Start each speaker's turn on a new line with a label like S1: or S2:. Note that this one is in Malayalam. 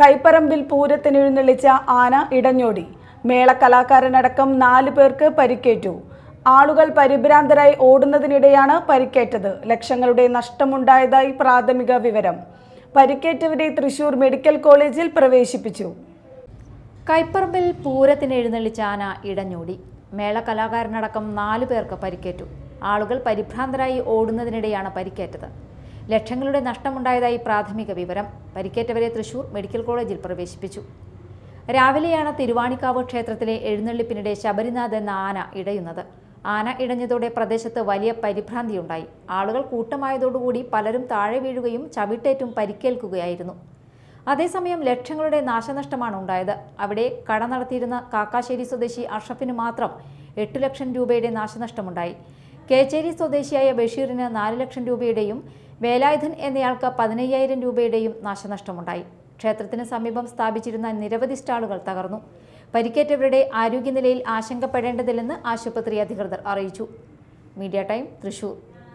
S1: കൈപ്പറമ്പിൽ പൂരത്തിനെഴുന്നള്ളിച്ച ആന ഇടഞ്ഞോടി. മേളക്കലാകാരനടക്കം നാല് പേർക്ക് പരിക്കേറ്റു. ആളുകൾ പരിഭ്രാന്തരായി ഓടുന്നതിനിടെയാണ് പരിക്കേറ്റത്. ലക്ഷങ്ങളുടെ നഷ്ടമുണ്ടായതായി പ്രാഥമിക വിവരം. പരിക്കേറ്റവരെ തൃശൂർ മെഡിക്കൽ കോളേജിൽ പ്രവേശിപ്പിച്ചു.
S2: കൈപ്പറമ്പിൽ പൂരത്തിനെഴുന്നള്ളിച്ച ആന ഇടഞ്ഞോടി. മേള കലാകാരനടക്കം നാലു പേർക്ക് പരിക്കേറ്റു. ആളുകൾ പരിഭ്രാന്തരായി ഓടുന്നതിനിടെയാണ് പരിക്കേറ്റത്. ലക്ഷങ്ങളുടെ നഷ്ടമുണ്ടായതായി പ്രാഥമിക വിവരം പരിക്കേറ്റവരെ തൃശൂർ മെഡിക്കൽ കോളേജിൽ പ്രവേശിപ്പിച്ചു. രാവിലെയാണ് തിരുവാണിക്കാവ് ക്ഷേത്രത്തിലെ എഴുന്നള്ളിപ്പിനിടെ ശബരിനാഥ് എന്ന ആന ഇടയുന്നത്. ആന ഇടഞ്ഞതോടെ പ്രദേശത്ത് വലിയ പരിഭ്രാന്തിയുണ്ടായി. ആളുകൾ കൂട്ടമായതോടുകൂടി പലരും താഴെ വീഴുകയും ചവിട്ടേറ്റും പരിക്കേൽക്കുകയായിരുന്നു. അതേസമയം ലക്ഷങ്ങളുടെ നാശനഷ്ടമാണ് ഉണ്ടായത്. അവിടെ കട നടത്തിയിരുന്ന കാക്കാശ്ശേരി സ്വദേശി അഷഫിന് മാത്രം എട്ട് ലക്ഷം രൂപയുടെ നാശനഷ്ടമുണ്ടായി. കേച്ചേരി സ്വദേശിയായ ബഷീറിന് നാല് ലക്ഷം രൂപയുടെയും വേലായുധൻ എന്നയാൾക്ക് പതിനയ്യായിരം രൂപയുടെയും നാശനഷ്ടമുണ്ടായി. ക്ഷേത്രത്തിന് സമീപം സ്ഥാപിച്ചിരുന്ന നിരവധി സ്റ്റാളുകൾ തകർന്നു. പരിക്കേറ്റവരുടെ ആരോഗ്യനിലയിൽ ആശങ്കപ്പെടേണ്ടതില്ലെന്ന് ആശുപത്രി അധികൃതർ അറിയിച്ചു. Media time Thrissur.